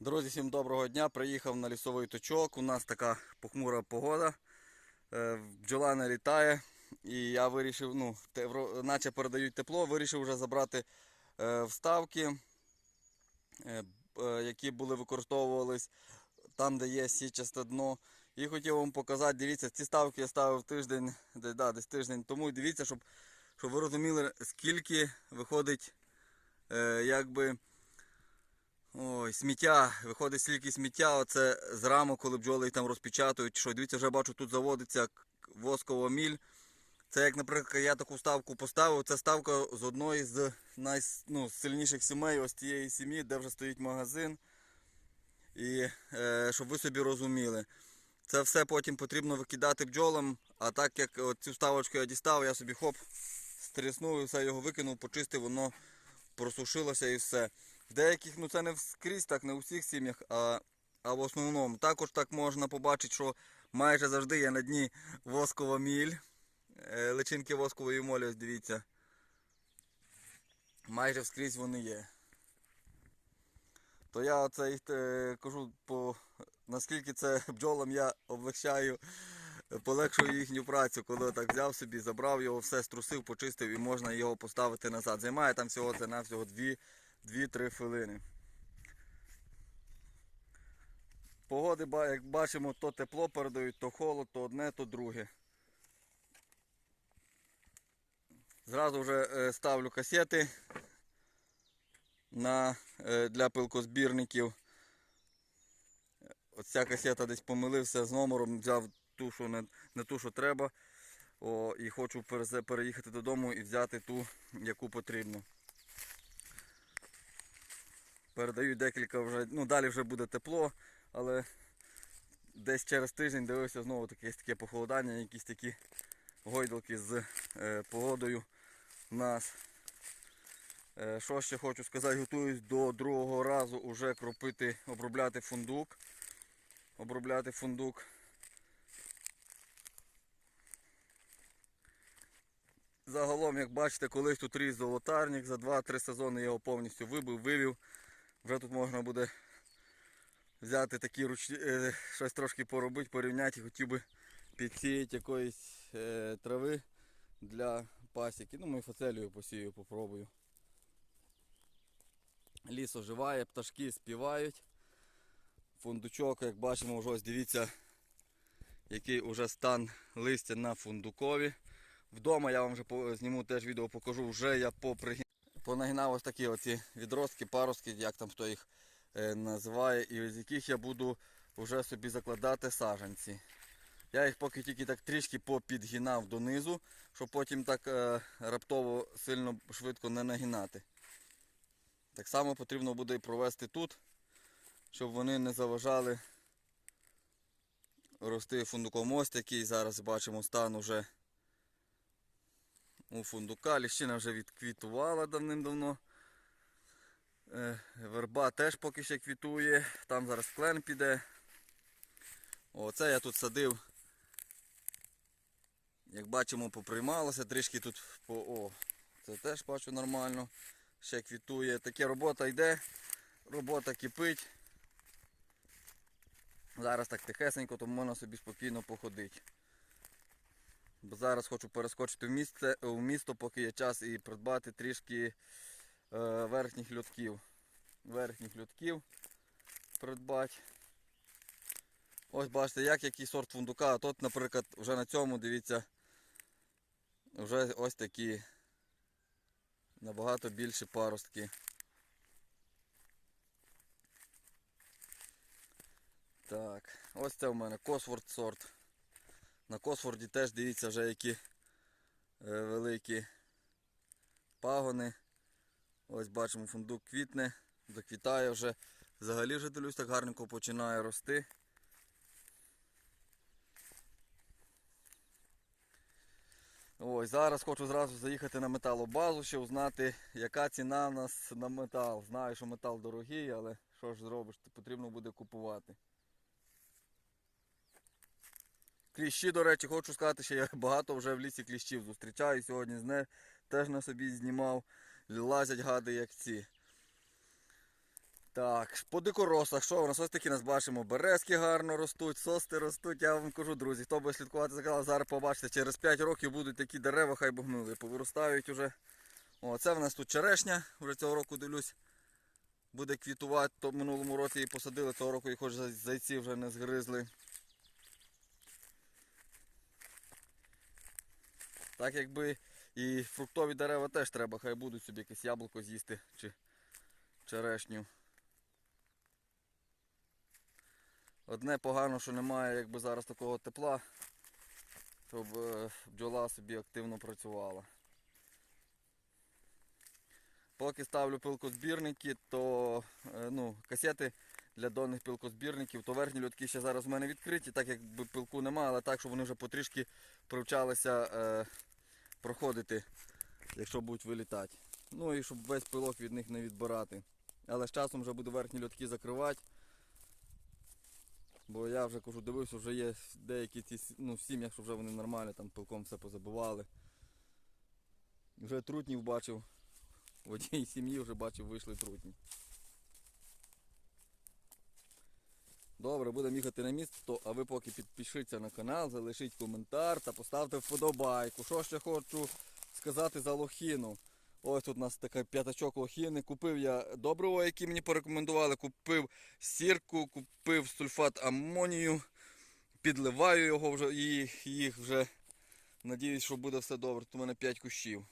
Друзі, всім доброго дня. Приїхав на лісовий точок. У нас така похмура погода. Е, Бджола не літає. І я вирішив, ну, наче передають тепло, вирішив вже забрати е, вставки, е, які були використовувались там, де є січасте дно. І хотів вам показати, дивіться, ці ставки я ставив тиждень, десь, да, десь тиждень тому. Дивіться, щоб, щоб ви розуміли, скільки виходить, якби. Ой, сміття, виходить стільки сміття, оце з рамок, коли бджоли там розпечатують. Що, дивіться, вже бачу, тут заводиться воскова міль. Це як, наприклад, я таку ставку поставив. Це ставка з одної з найсильніших сімей ось цієї сім'ї, де вже стоїть магазин. І е, щоб ви собі розуміли, це все потім потрібно викидати бджолам. А так як цю ставочку я дістав, я собі хоп, стряснув і все його викинув, почистив, воно просушилося і все. В деяких, ну це не скрізь, так, не у всіх сім'ях, а, а в основному. Також так можна побачити, що майже завжди є на дні воскова міль. Е, Личинки воскової молі, ось дивіться. Майже вскрізь вони є. То я оце е, кажу, по, наскільки це бджолам я облегчаю, полегшую їхню працю, коли так взяв собі, забрав його, все струсив, почистив і можна його поставити назад. Займає там всього це на всього 2-3 хвилини. Погоди, як бачимо, то тепло передають, то холод, то одне, то друге. Зразу вже е, ставлю касети е, для пилкозбірників. Оця касета десь помилився з номером, взяв ту, що не, ту, що треба. І хочу переїхати додому і взяти ту, яку потрібно. Передають декілька вже, ну далі вже буде тепло, але десь через тиждень дивився знову таке, таке похолодання, якісь такі гойдалки з е, погодою у нас. Е, що ще хочу сказати, готуюсь до другого разу уже кропити, обробляти фундук. Обробляти фундук. Загалом, як бачите, колись тут ріс золотарник, за 2-3 сезони я його повністю вибив, вивів. Вже тут можна буде взяти такі ручні, е, щось трошки поробити, порівняти. Хотів би підсіяти якоїсь е, трави для пасіки. Ну, ми фацелію посію, попробую. Ліс оживає, пташки співають. Фундучок, як бачимо, вже ось дивіться, який уже стан листя на фундукові. Вдома я вам вже зніму теж відео покажу. Вже я попри... понагинав ось такі оці відростки, паростки, як там хто їх е, називає, і з яких я буду вже собі закладати саджанці. Я їх поки тільки так трішки попідгинав донизу, щоб потім так е, раптово сильно швидко не нагинати. Так само потрібно буде і провести тут, щоб вони не заважали рости фундуком. Ось такий зараз бачимо стан уже у фундука. Ліщина вже відквітувала давним-давно. Е, Верба теж поки ще квітує. Там зараз клен піде. Оце я тут садив. Як бачимо, поприймалося, трішки тут по. О, це теж бачу нормально. Ще квітує. Таке робота йде, робота кипить. Зараз так тихесенько, то можна собі спокійно походити. Бо зараз хочу перескочити в місце, в місто, поки є час, і придбати трішки е, верхніх льотків. Верхніх льотків придбати. Ось бачите, як який сорт фундука. А тут, наприклад, вже на цьому, дивіться, вже ось такі набагато більші паростки. Так, ось це в мене Косворд сорт. На Косворді теж дивіться вже які е, великі пагони. Ось бачимо фундук квітне, заквітає вже. Взагалі вже дивлюсь, так гарненько починає рости. Ось, зараз хочу зразу заїхати на металобазу, щоб узнати, яка ціна в нас на метал. Знаю, що метал дорогий, але що ж зробиш, потрібно буде купувати. Кліщі, до речі, хочу сказати, що я багато вже в лісі кліщів зустрічаю. Сьогодні з не теж на собі знімав. Лазять гади як ці. Так, по дикоросах, що у нас ось такі нас бачимо. Березки гарно ростуть, сости ростуть. Я вам кажу, друзі, хто буде слідкувати за каналом, зараз побачите, через 5 років будуть такі дерева, хай богнули, повиростають уже. О, це в нас тут черешня, вже цього року дивлюсь. Буде квітувати, то в минулому році її посадили, того року їх хоч зайці вже не згризли. Так якби і фруктові дерева теж треба, хай будуть собі якесь яблуко з'їсти чи черешню. Одне погано, що немає якби зараз такого тепла, щоб е, бджола собі активно працювала. Поки ставлю пилкозбірники, то е, ну, касети для донних пилкозбірників, то верхні льотки ще зараз у мене відкриті, так якби пилку немає, але так, щоб вони вже потрішки привчалися е, проходити, якщо будуть вилітати. Ну і щоб весь пилок від них не відбирати. Але з часом вже буду верхні льотки закривати. Бо я вже кажу, дивився, вже є деякі ці ну, в сім'ях, що вже вони нормально, там пилком все позабивали. Вже трутнів бачив. В одній сім'ї вже бачив, вийшли трутні. Добре, будемо їхати на місце, то, а ви поки підпишіться на канал, залишіть коментар та поставте вподобайку. Що ще хочу сказати за лохіну. Ось тут у нас такий п'ятачок лохіни. Купив я добриво, яке мені порекомендували. Купив сірку, купив сульфат амонію. Підливаю його вже їх вже. Надіюсь, що буде все добре. Тут у мене 5 кущів.